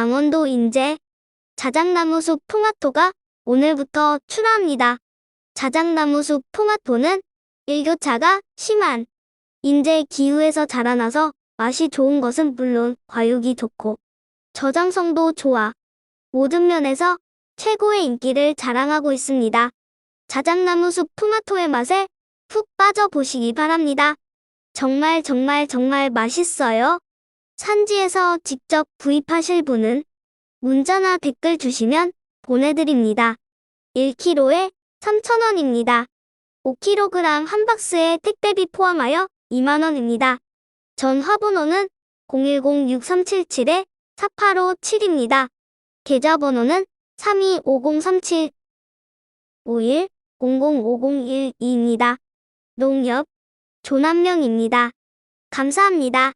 강원도 인제 자작나무 숲 토마토가 오늘부터 출하합니다. 자작나무 숲 토마토는 일교차가 심한 인제 기후에서 자라나서 맛이 좋은 것은 물론 과육이 좋고 저장성도 좋아 모든 면에서 최고의 인기를 자랑하고 있습니다. 자작나무 숲 토마토의 맛에 푹 빠져보시기 바랍니다. 정말 정말 정말 맛있어요. 산지에서 직접 구입하실 분은 문자나 댓글 주시면 보내드립니다. 1kg에 3,000원입니다. 5kg 한 박스에 택배비 포함하여 2만원입니다. 전화번호는 010-6377-4857입니다. 계좌번호는 325037 51 005012입니다. 농협 조남명입니다. 감사합니다.